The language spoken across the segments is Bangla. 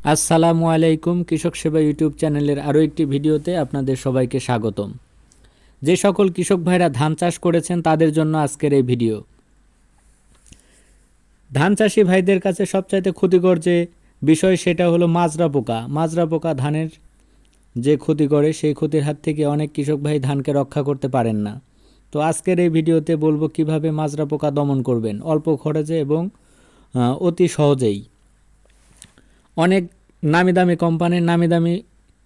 আসসালামু আলাইকুম, কৃষক সেবা ইউটিউব চ্যানেলের আরও একটি ভিডিওতে আপনাদের সবাইকে স্বাগতম। যে সকল কৃষক ভাইরা ধান চাষ করেছেন, তাদের জন্য আজকের এই ভিডিও। ধান চাষি ভাইদের কাছে সবচাইতে ক্ষতিকর যে বিষয়, সেটা হলো মাজরা পোকা। মাজরা পোকা ধানের যে ক্ষতি করে, সেই ক্ষতির হাত থেকে অনেক কৃষক ভাই ধানকে রক্ষা করতে পারেন না। তো আজকের এই ভিডিওতে বলব কীভাবে মাজরা পোকা দমন করবেন, অল্প খরচে এবং অতি সহজেই। অনেক নামি দামি কোম্পানির নামি দামি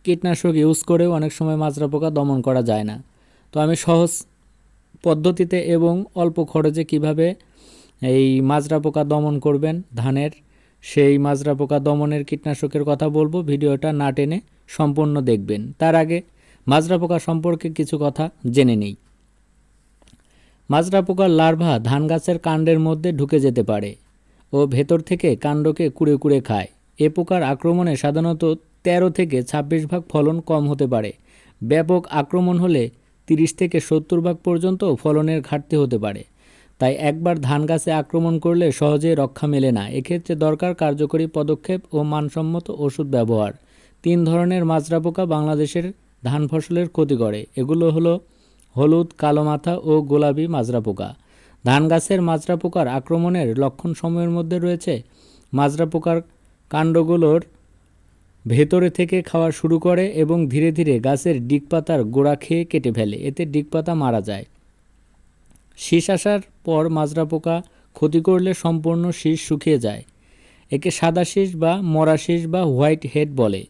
কীটনাশক ইউজ করেও অনেক সময় মাজরা পোকা দমন করা যায় না। তো আমি সহজ পদ্ধতিতে এবং অল্প খরচে কীভাবে এই মাজরা পোকা দমন করবেন ধানের, সেই মাজরা পোকা দমনের কীটনাশকের কথা বলব, ভিডিওটা না টেনে সম্পূর্ণ দেখবেন। তার আগে মাজরা পোকা সম্পর্কে কিছু কথা জেনে নেই। মাজরা পোকার লার্ভা ধান গাছের কাণ্ডের মধ্যে ঢুকে যেতে পারে ও ভেতর থেকে কাণ্ডকে কুড়ে কুড়ে খায়। এ পোকার আক্রমণে সাধারণত তেরো থেকে ছাব্বিশ ভাগ ফলন কম হতে পারে। ব্যাপক আক্রমণ হলে তিরিশ থেকে সত্তর ভাগ পর্যন্ত ফলনের ঘাটতি হতে পারে। তাই একবার ধান গাছে আক্রমণ করলে সহজে রক্ষা মেলে না। এক্ষেত্রে দরকার কার্যকরী পদক্ষেপ ও মানসম্মত ওষুধ ব্যবহার। তিন ধরনের মাজরা পোকা বাংলাদেশের ধান ফসলের ক্ষতি করে। এগুলো হলো হলুদ, কালো মাথা ও গোলাপি মাজরা পোকা। ধান গাছের মাজরা পোকার আক্রমণের লক্ষণ সময়ের মধ্যে রয়েছে। মাজরা পোকার কাণ্ডগুলোর ভেতরে থেকে খাওয়া শুরু করে এবং ধীরে ধীরে গাছের ডিগপাতার গোড়া খেয়ে কেটে ফেলে। এতে ডিগপাতা মারা যায়। শীষ আসার পর মাজরা পোকা ক্ষতি করলে সম্পূর্ণ শীষ শুকিয়ে যায়। একে সাদা শীষ বা মরা শীষ বা হোয়াইট হেড বলে।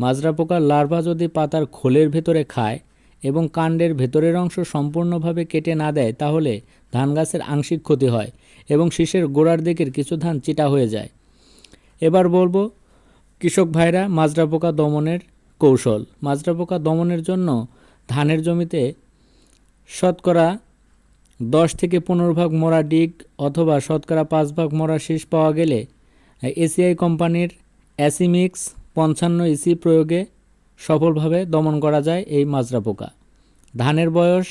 মাজরা পোকার লার্ভা যদি পাতার খোলের ভেতরে খায় এবং কাণ্ডের ভেতরের অংশ সম্পূর্ণভাবে কেটে না দেয়, তাহলে ধান গাছের আংশিক ক্ষতি হয় এবং শীষের গোড়ার দিকের কিছু ধান চিটা হয়ে যায়। এবার বলব, কৃষক ভাইরা, মাজরা পোকা দমনের কৌশল। মাজরা পোকা দমনের জন্য ধানের জমিতে শতকরা দশ থেকে পনেরো ভাগ মরা ডিগ অথবা শতকরা পাঁচ ভাগ মরা শীষ পাওয়া গেলে, এসিআই কোম্পানির অ্যাসিমিক্স পঞ্চান্ন ইসি প্রয়োগে সফলভাবে দমন করা যায় এই মাজরা পোকা। ধানের বয়স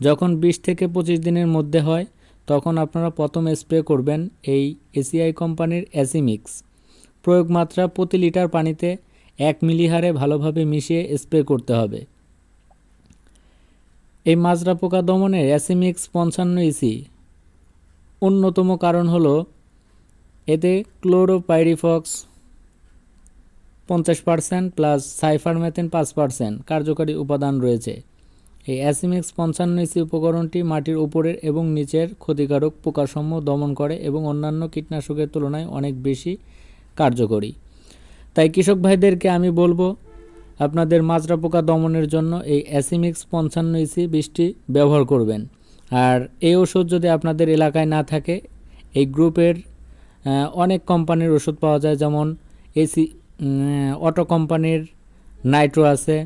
যখন বিশ থেকে পঁচিশ দিনের মধ্যে হয়, তখন আপনারা প্রথম স্প্রে করবেন এই এসিআই কোম্পানির অ্যাসিমিক্স। প্রয়োগ মাত্রা প্রতি লিটার পানিতে এক মিলি হারে ভালোভাবে মিশিয়ে স্প্রে করতে হবে। এই মাজরা পোকা দমনে অ্যাসিমিক্স পঞ্চান্ন ইসি অন্যতম কারণ হলো, এতে ক্লোরোপাইরিফক্স পঞ্চাশ পার্সেন্ট প্লাস সাইফারমেথেন পাঁচ পার্সেন্ট কার্যকারী উপাদান রয়েছে। এই অ্যাসিমিক্স পঞ্চান্ন ইসি উপকরণটি মাটির উপরের এবং নিচের ক্ষতিকারক পোকাসমূহ দমন করে এবং অন্যান্য কীটনাশকের তুলনায় অনেক বেশি কার্যকরী। তাই কৃষক ভাইদেরকে আমি বলব, আপনাদের মাজরা পোকা দমনের জন্য এই অ্যাসিমিক্স পঞ্চান্ন ইসি বৃষ্টি ব্যবহার করবেন। আর এই ওষুধ যদি আপনাদের এলাকায় না থাকে, এই গ্রুপের অনেক কোম্পানির ওষুধ পাওয়া যায়, যেমন এসি অটো কোম্পানির নাইট্রো আছে।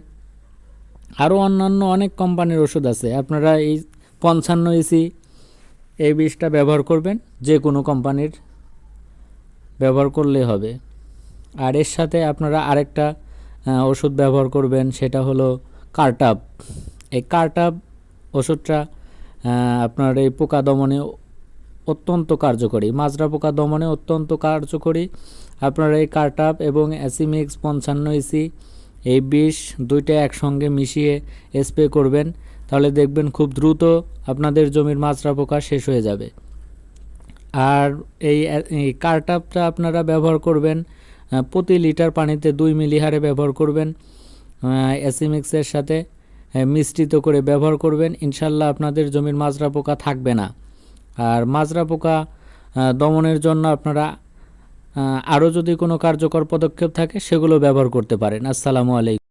আরও অন্যান্য অনেক কোম্পানির ওষুধ আছে। আপনারা এই পঞ্চান্ন ইসি এই বিষটা ব্যবহার করবেন, যে কোনো কোম্পানির ব্যবহার করলে হবে। আর এর সাথে আপনারা আরেকটা ওষুধ ব্যবহার করবেন, সেটা হলো কার্টাপ এই কার্টাপ ওষুধটা আপনার এই পোকা দমনে অত্যন্ত কার্যকরী। মাজরা পোকা দমনে অত্যন্ত কার্যকরী। আপনারা এই কার্টাপ এবং অ্যাসিমিক্স পঞ্চান্ন ইসি, এই বিষ দুইটা একসঙ্গে মিশিয়ে স্প্রে করবেন, তাহলে দেখবেন খুব দ্রুত আপনাদের জমির মাজরা পোকা শেষ হয়ে যাবে। আর এই কার্টাপটা আপনারা ব্যবহার করবেন প্রতি লিটার পানিতে দুই মিলি হারে ব্যবহার করবেন অ্যাসিমিক্সের সাথে মিশ্রিত করে ব্যবহার করবেন। ইনশাল্লাহ আপনাদের জমির মাজরা পোকা থাকবে না। আর মাজরা পোকা দমনের জন্য আপনারা আরও যদি কোনো কার্যকর পদক্ষেপ থাকে, সেগুলো ব্যবহার করতে পারেন। আসসালামু আলাইকুম।